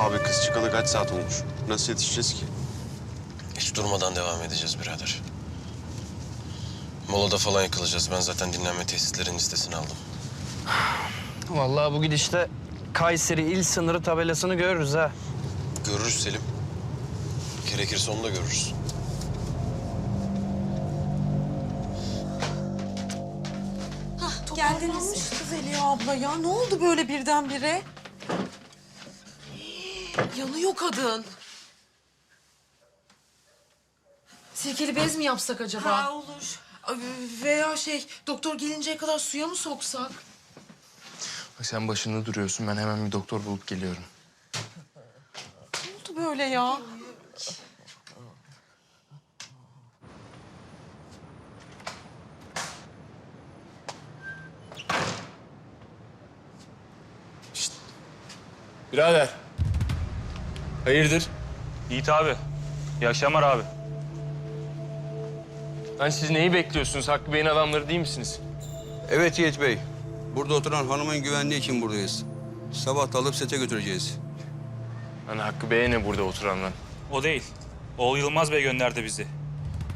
Abi kız çıkalı kaç saat olmuş? Nasıl yetişeceğiz ki? Hiç durmadan devam edeceğiz birader. Molada falan yıkılacağız. Ben zaten dinlenme tesislerinin listesini aldım. Vallahi bu gidişte Kayseri il sınırı tabelasını görürüz ha. Görürüz Selim. Gerekirse onu da görürüz. Geldiniz mi? Zeliha abla ya ne oldu böyle birdenbire? Yanıyor kadın. Sirkeli bez mi yapsak acaba? Ha olur. Veya şey doktor gelinceye kadar suya mı soksak? Bak sen başında duruyorsun. Ben hemen bir doktor bulup geliyorum. Ne oldu böyle ya? Birader. Hayırdır? Yiğit abi. İyi akşamlar abi. Lan siz neyi bekliyorsunuz? Hakkı Bey'in adamları değil misiniz? Evet Yiğit Bey. Burada oturan hanımın güvenliği için buradayız. Sabah da alıp sete götüreceğiz. Lan Hakkı Bey'e ne burada oturan lan? O değil. Oğul Yılmaz Bey gönderdi bizi.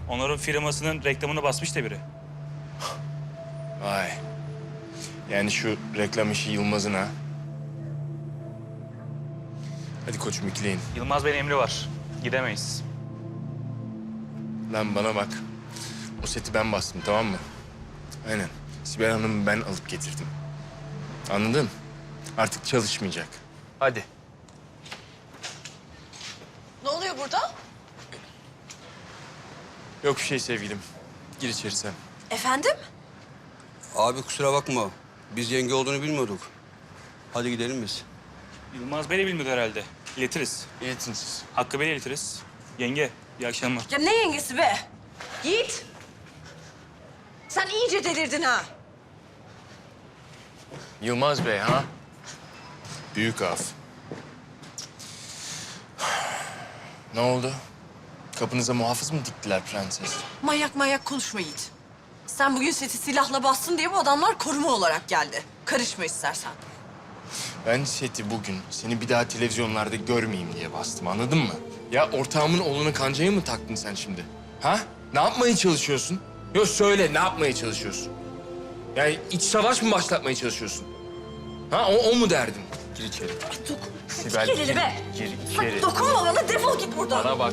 Onların firmasının reklamını basmış da biri. Vay. Yani şu reklam işi Yılmaz'ın ha. Hadi koçum ikleyin. Yılmaz Bey'in emri var. Gidemeyiz. Lan bana bak. O seti ben bastım tamam mı? Aynen. Sibel Hanım'ı ben alıp getirdim. Anladın? Artık çalışmayacak. Hadi. Ne oluyor burada? Yok bir şey sevgilim. Gir içeri sen. Efendim? Abi kusura bakma. Biz yenge olduğunu bilmiyorduk. Hadi gidelim biz. Yılmaz Bey de bilmiyor herhalde. İletiriz. İletin siz. Hakkı Bey'le iletiriz. Yenge, iyi akşamlar. Ya ne yengesi be? Yiğit. Sen iyice delirdin ha. Yılmaz Bey ha? Büyük af. Ne oldu? Kapınıza muhafız mı diktiler prenses? Manyak manyak konuşma Yiğit. Sen bugün seti silahla bastın diye bu adamlar koruma olarak geldi. Karışma istersen. Ben seti bugün seni bir daha televizyonlarda görmeyeyim diye bastım anladın mı? Ya ortağımın oğluna kancayı mı taktın sen şimdi? Ha? Ne yapmaya çalışıyorsun? Yok söyle ne yapmaya çalışıyorsun? Yani iç savaş mı başlatmaya çalışıyorsun? Ha o, o mu derdin? Gir içeri. Dokun. Sibel, gir, be. gir Bak, içeri. dokunma bana defol git buradan. Bana bak.